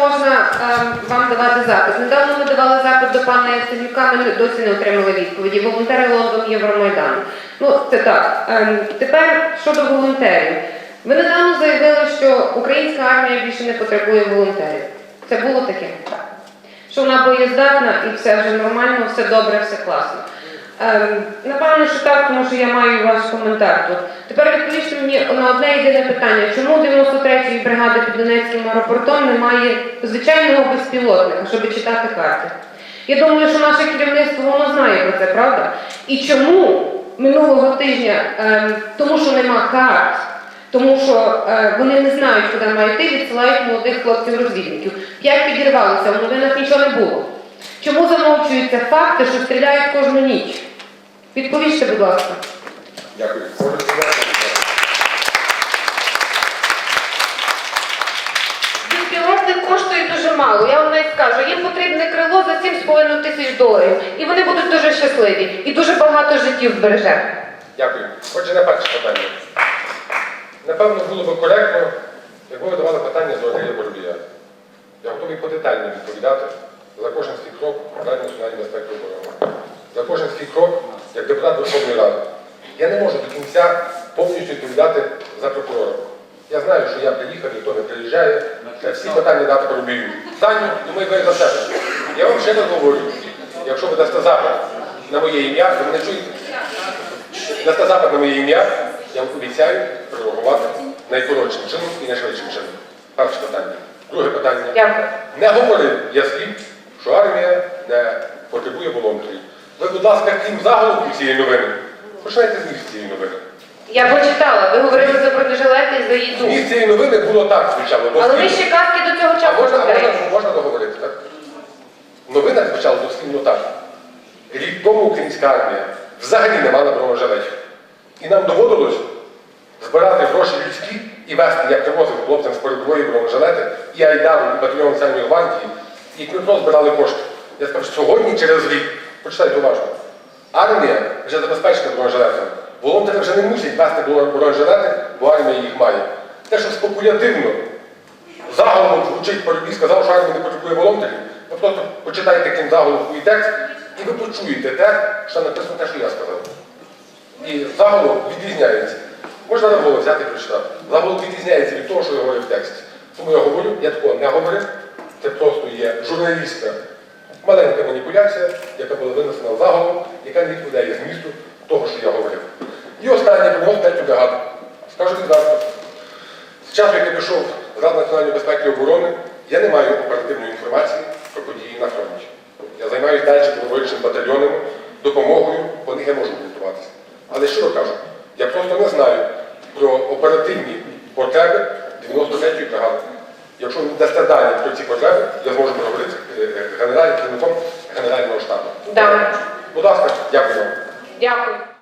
можна ем, вам давати запит. Недавно ми давали запит до пана Яценюка, ми досі не отримали відповіді. Волонтери Лондон Євромайдану. Ну, це так. Ем, тепер щодо волонтерів. Ви недавно заявили, що українська армія більше не потребує волонтерів. Це було таке? Що вона боєздатна і все вже нормально, все добре, все класно. Ем, напевно, що так, тому що я маю ваш коментар тут. Тепер відповісти мені на одне єдине питання: чому 93-ї бригади під Донецьким аеропортом немає звичайного безпілотника, щоб читати карти? Я думаю, що наше керівництво воно знає про це, правда? І чому минулого тижня, ем, тому що нема карт, тому що е, вони не знають, куди мають йти, відсилають молодих хлопців-розвідників. П'ять підірвалося, в новинах нічого не було. Чому замовчуються факти, що стріляють кожну ніч? Відповісти, будь ласка. Дякую. Сказати? Коштує дуже мало. Я вам навіть скажу, їм потрібне крило за 7,5 тисяч доларів. І вони будуть дуже щасливі. І дуже багато життів збереже. Дякую. Отже, на перше питання. Напевно, було б коректно, якби ви давали питання з Андрія Боробія. Я готовий подетально відповідати за кожен свій крок Ради національної безпеки оборони. За кожен свій крок як депутат Верховної Ради. Я не можу до кінця повністю відповідати за прокурора. Я знаю, що я приїхав, ніхто не приїжджає. Всі питання дати Боробію. Таню, думаю, ви за себе. Я вам ще раз говорю, якщо ви дасте запит на моє ім'я, ви мене чуєте? Дасте запит на моє ім'я, я вам обіцяю прореагувати найкоротшим чином і найшвидшим чином. Перше питання. Друге питання. Дякую. Не говорив я слів, що армія не потребує волонтерів. Ви, будь ласка, крім заголовку цієї новини, починайте зміст цієї новини. Я почитала. Ви говорили за бронежилети і за їду. Зміст цієї новини було так звучало. Але ви ще казки до цього А часу можна, а можна, додаєте. можна договорити, так? Новина звучала дослівно так. Рік тому українська армія взагалі не мала бронежилетів. І нам доводилось збирати гроші людські і вести, як привозив хлопцям з передової бронежилети, і Айдару, і батальйон Національної гвардії, і Дніпро збирали кошти. Я скажу, сьогодні через рік, почитайте уважно, армія вже забезпечена бронежилетами. Волонтери вже не мусять вести бронежилети, бо армія їх має. Те, що спекулятивно заголовок звучить Парубій сказав, що армія не потребує волонтерів. Ви просто почитайте крім заголовку і текст, і ви почуєте те, що написано те, що я сказав. І заголовок відрізняється. Можна на голову взяти і прочитати. Заголовок відрізняється від того, що я говорив в тексті. Тому я говорю, я такого не говорив. Це просто є журналістська маленька маніпуляція, яка була винесена в заголовок, яка не відповідає змісту того, що я говорив. І останнє про третю бригаду. Скажу відверто. З часу, як я пішов з національної безпеки і оборони, я не маю оперативної інформації про події на фронті. Я займаюся далі добровольчими батальйонами, допомогою, по них я можу орієнтуватися. Але щиро кажу, я просто не знаю про оперативні потреби 93-ї бригади. Якщо ви дасте дані про ці потреби, я Да. Будь ласка, дякую.